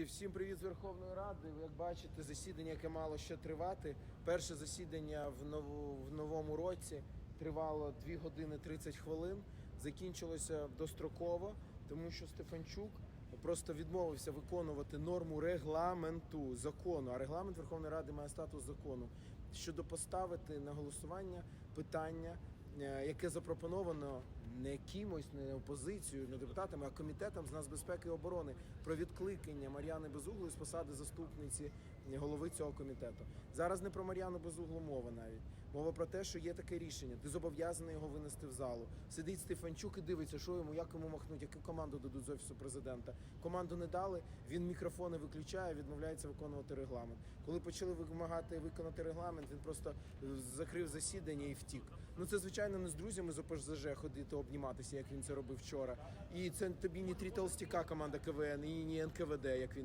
Друзі, всім привіт з Верховної Ради. Ви як бачите, засідання, яке мало ще тривати. Перше засідання в, нову, в новому році тривало 2 години 30 хвилин. Закінчилося достроково, тому що Стефанчук просто відмовився виконувати норму регламенту закону. А регламент Верховної Ради має статус закону щодо поставити на голосування питання, е, яке запропоновано не кимось, не опозицією, не депутатами, а комітетом з нацбезпеки і оборони про відкликання Мар'яни Безуглої з посади заступниці голови цього комітету. Зараз не про Мар'яну Безуглу мова навіть. Мова про те, що є таке рішення. Ти зобов'язаний його винести в залу. Сидить Стефанчук і дивиться, що йому, як йому махнуть, яку команду дадуть з офісу президента. Команду не дали. Він мікрофони виключає, відмовляється виконувати регламент. Коли почали вимагати виконати регламент, він просто закрив засідання і втік. Ну це звичайно не з друзями з ОПЖЗ ходити обніматися, як він це робив вчора. І це тобі не три толстяка команда КВН, і не НКВД, як він.